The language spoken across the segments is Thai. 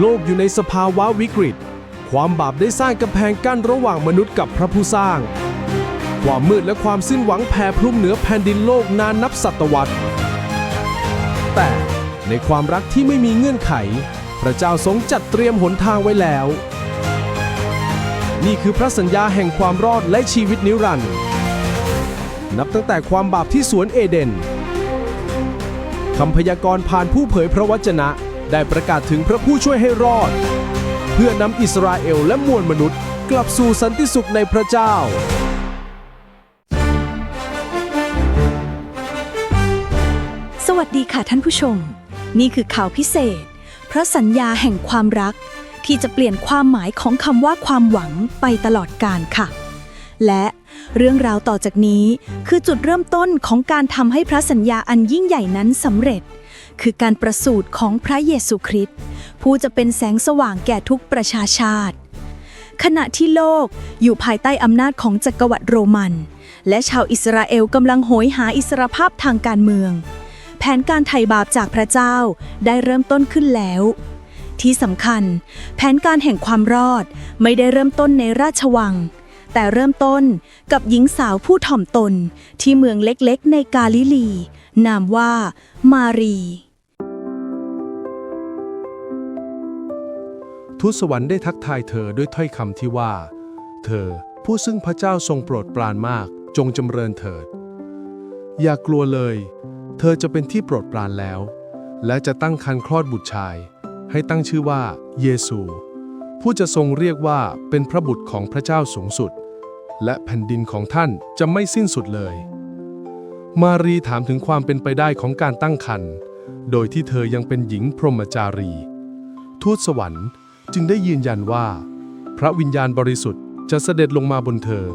โลกอยู่ในสภาวะวิกฤต ความบาปได้สร้างกำแพงกั้นระหว่างมนุษย์กับพระผู้สร้าง ความมืดและความสิ้นหวังแผ่พลุ่มเหนือแผ่นดินโลกนานนับศตวรรษ แต่ในความรักที่ไม่มีเงื่อนไข พระเจ้าทรงจัดเตรียมหนทางไว้แล้ว นี่คือพระสัญญาแห่งความรอดและชีวิตนิรันดร์นับตั้งแต่ความบาปที่สวนเอเดนคำพยากรณ์ผ่านผู้เผยพระวจนะ ได้ประกาศถึงพระผู้ช่วยให้รอด เพื่อนำอิสราเอลและมวลมนุษย์ กลับสู่สันติสุขในพระเจ้า สวัสดีค่ะท่านผู้ชม นี่คือข่าวพิเศษ พระสัญญาแห่งความรัก ที่จะเปลี่ยนความหมายของคำว่าความหวังไปตลอดกาลค่ะ และเรื่องราวต่อจากนี้คือจุดเริ่มต้นของการทำให้พระสัญญาอันยิ่งใหญ่นั้นสำเร็จ คือการประสูติของพระเยซูคริสต์ผู้จะเป็นแสงสว่างแก่ทุกประชาชาติ ขณะที่โลกอยู่ภายใต้อำนาจของจักรวรรดิโรมัน และชาวอิสราเอลกำลังโหยหาอิสรภาพทางการเมือง แผนการไถ่บาปจากพระเจ้าได้เริ่มต้นขึ้นแล้ว ที่สำคัญ แผนการแห่งความรอดไม่ได้เริ่มต้นในราชวังแต่เริ่มต้นกับหญิงสาวผู้ถ่อมตนที่เมืองเล็กๆ ในกาลิลี นามว่า มารี ทูตสวรรค์ได้ทักทายเธอด้วยถ้อยคำที่ว่า เธอผู้ซึ่งพระเจ้าทรงโปรดปรานมากจงจำเริญเถิด อย่ากลัวเลย เธอจะเป็นที่โปรดปรานแล้ว และจะตั้งครรภ์คลอดบุตรชาย ให้ตั้งชื่อว่าเยซู ผู้จะทรงเรียกว่าเป็นพระบุตรของพระเจ้าสูงสุด และแผ่นดินของท่านจะไม่สิ้นสุดเลย มารีถามถึงความเป็นไปได้ของการตั้งครรภ์โดยที่เธอยังเป็นหญิงพรหมจารี ทูตสวรรค์ จึงได้ยืนยันว่า พระวิญญาณบริสุทธิ์จะเสด็จลงมาบนเธอ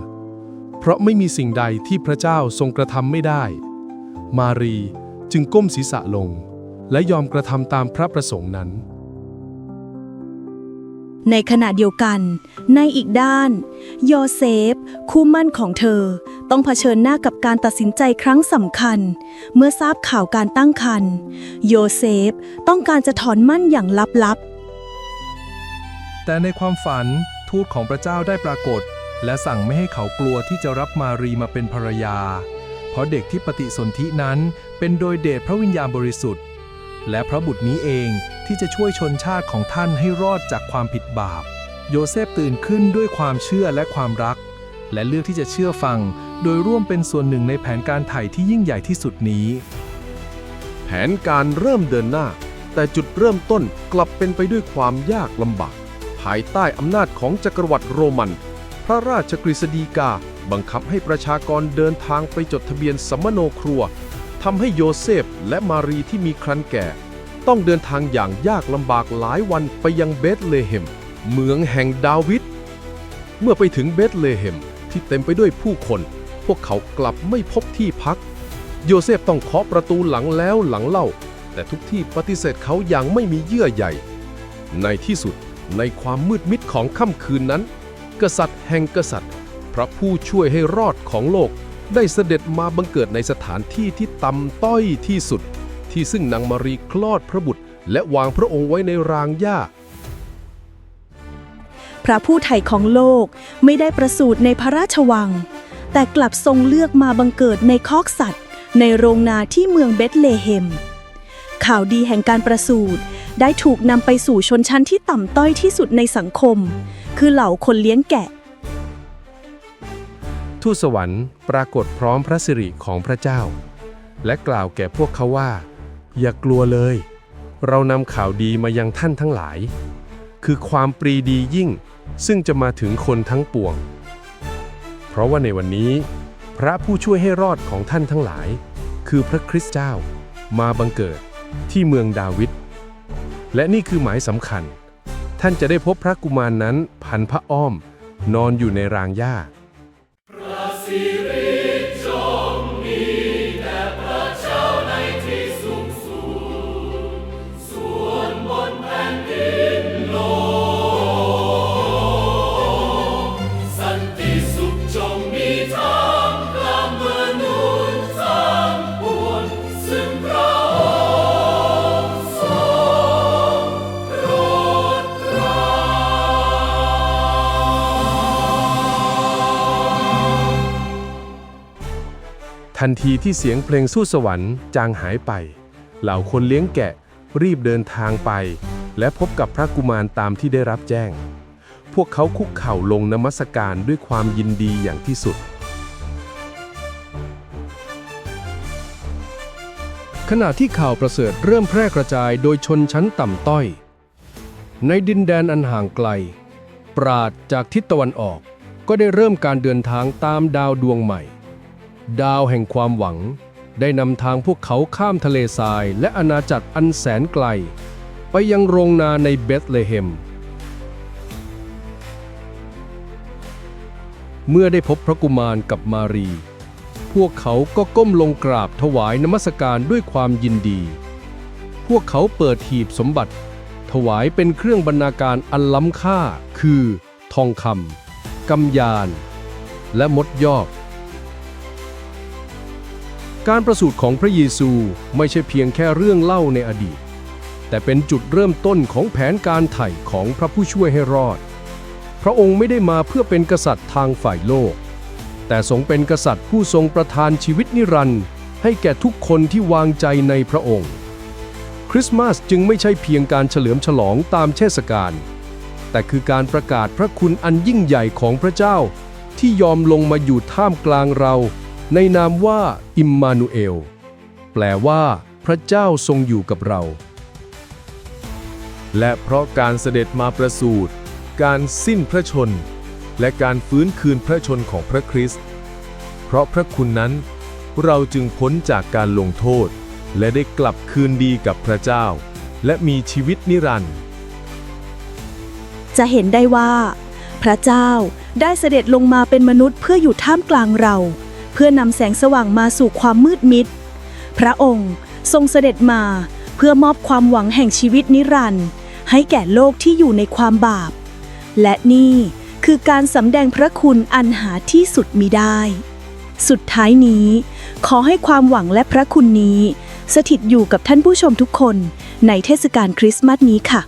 เพราะไม่มีสิ่งใดที่พระเจ้าทรงกระทำไม่ได้ มารีจึงก้มศีรษะลง และยอมกระทำตามพระประสงค์นั้น ในขณะเดียวกัน ในอีกด้าน โยเซฟ คู่มั่นของเธอ ต้องเผชิญหน้ากับการตัดสินใจครั้งสำคัญ เมื่อทราบข่าวการตั้งครรภ์โยเซฟต้องการจะถอนมั่นอย่างลับ แต่ในความฝันทูตของพระเจ้าได้ปรากฏ และสั่งไม่ให้เขากลัวที่จะรับมารีมาเป็นภรรยา เพราะเด็กที่ปฏิสนธินั้นเป็นโดยเดชพระวิญญาณบริสุทธิ์ และพระบุตรนี้เองที่จะช่วยชนชาติของท่านให้รอดจากความผิดบาป โยเซฟตื่นขึ้นด้วยความเชื่อและความรัก และเลือกที่จะเชื่อฟัง โดยร่วมเป็นส่วนหนึ่งในแผนการไถ่ที่ยิ่งใหญ่ที่สุดนี้ แผนการเริ่มเดินหน้า แต่จุดเริ่มต้นกลับเป็นไปด้วยความยากลำบาก ภายใต้อำนาจของจักรวรรดิโรมัน พระราชกฤษฎีกา บังคับให้ประชากรเดินทางไปจดทะเบียนสมโนครัวทำให้โยเซฟและมารีที่มีครันแก่ ต้องเดินทางอย่างยากลำบากหลายวันไปยังเบธเลเฮม เมืองแห่งดาวิดเมื่อไปถึงเบธเลเฮมที่เต็มไปด้วยผู้คน พวกเขากลับไม่พบที่พัก โยเซฟต้องเคาะประตูหลังแล้วหลังเล่า แต่ทุกที่ปฏิเสธเขาอย่างไม่มีเยื่อใยในที่สุด ในความมืดมิดของค่ำคืนนั้น กษัตริย์แห่งกษัตริย์ พระผู้ช่วยให้รอดของโลก ได้เสด็จมาบังเกิดในสถานที่ที่ต่ำต้อยที่สุด ที่ซึ่งนางมารีคลอดพระบุตร และวางพระองค์ไว้ในรางหญ้า พระผู้ไถ่ของโลกไม่ได้ประสูติในพระราชวัง แต่กลับทรงเลือกมาบังเกิดในคอกสัตว์ ในโรงนาที่เมืองเบธเลเฮม ข่าวดีแห่งการประสูติได้ถูกนำไปสู่ชนชั้นที่ต่ำต้อยที่สุดในสังคม คือเหล่าคนเลี้ยงแกะ ทูตสวรรค์ปรากฏพร้อมพระสิริของพระเจ้า และกล่าวแก่พวกเขาว่า อย่ากลัวเลย เรานำข่าวดีมายังท่านทั้งหลาย คือความปรีดียิ่ง ซึ่งจะมาถึงคนทั้งปวง เพราะว่าในวันนี้ พระผู้ช่วยให้รอดของท่านทั้งหลาย คือพระคริสต์เจ้า มาบังเกิด ที่เมืองดาวิด และนี่คือหมายสำคัญ ท่านจะได้พบพระกุมารนนั้นพันพระอ้อม นอนอยู่ในรางหญ้า ทันทีที่เสียงเพลงสู้สวรรค์จางหายไป เหล่าคนเลี้ยงแกะรีบเดินทางไป และพบกับพระกุมารตามที่ได้รับแจ้ง พวกเขาคุกเข่าลงนมัสการด้วยความยินดีอย่างที่สุด ขณะที่ข่าวประเสริฐเริ่มแพร่กระจายโดยชนชั้นต่ำต้อย ในดินแดนอันห่างไกล ปราดจากทิศตะวันออกก็ได้เริ่มการเดินทางตามดาวดวงใหม่ ดาวแห่งความหวัง ได้นำทางพวกเขาข้ามทะเลทรายและอาณาจักรอันแสนไกล ไปยังโรงนาในเบธเลเฮม เมื่อได้พบพระกุมารกับมารี พวกเขาก็ก้มลงกราบถวายนมัสการด้วยความยินดี พวกเขาเปิดหีบสมบัติ ถวายเป็นเครื่องบรรณาการอันล้ำค่า คือ ทองคำกำยาน และมดยอก การประสูติของพระเยซูไม่ใช่เพียงแค่เรื่องเล่าในอดีต แต่เป็นจุดเริ่มต้นของแผนการไถ่ของพระผู้ช่วยให้รอด พระองค์ไม่ได้มาเพื่อเป็นกษัตริย์ทางฝ่ายโลก แต่ทรงเป็นกษัตริย์ผู้ทรงประทานชีวิตนิรันดร์ให้แก่ทุกคนที่วางใจในพระองค์ คริสต์มาสจึงไม่ใช่เพียงการเฉลิมฉลองตามเทศกาลแต่คือการประกาศพระคุณอันยิ่งใหญ่ของพระเจ้าที่ยอมลงมาอยู่ท่ามกลางเรา ในนามว่าอิมมานูเอล แปลว่าพระเจ้าทรงอยู่กับเรา และเพราะการเสด็จมาประสูติการสิ้นพระชน และการฟื้นคืนพระชนของพระคริสต์ เพราะพระคุณนั้น เราจึงพ้นจากการลงโทษ และได้กลับคืนดีกับพระเจ้า และมีชีวิตนิรันดร์จะเห็นได้ว่า พระเจ้าได้เสด็จลงมาเป็นมนุษย์เพื่ออยู่ท่ามกลางเรา เพื่อนำแสงสว่างมาสู่ความมืดมิด พระองค์ทรงเสด็จมาเพื่อมอบความหวังแห่งชีวิตนิรันดร์ให้แก่โลกที่อยู่ในความบาป และนี่คือการสำแดงพระคุณอันหาที่สุดมิได้ สุดท้ายนี้ ขอให้ความหวังและพระคุณนี้ สถิตอยู่กับท่านผู้ชมทุกคนในเทศกาลคริสต์มาสนี้ค่ะ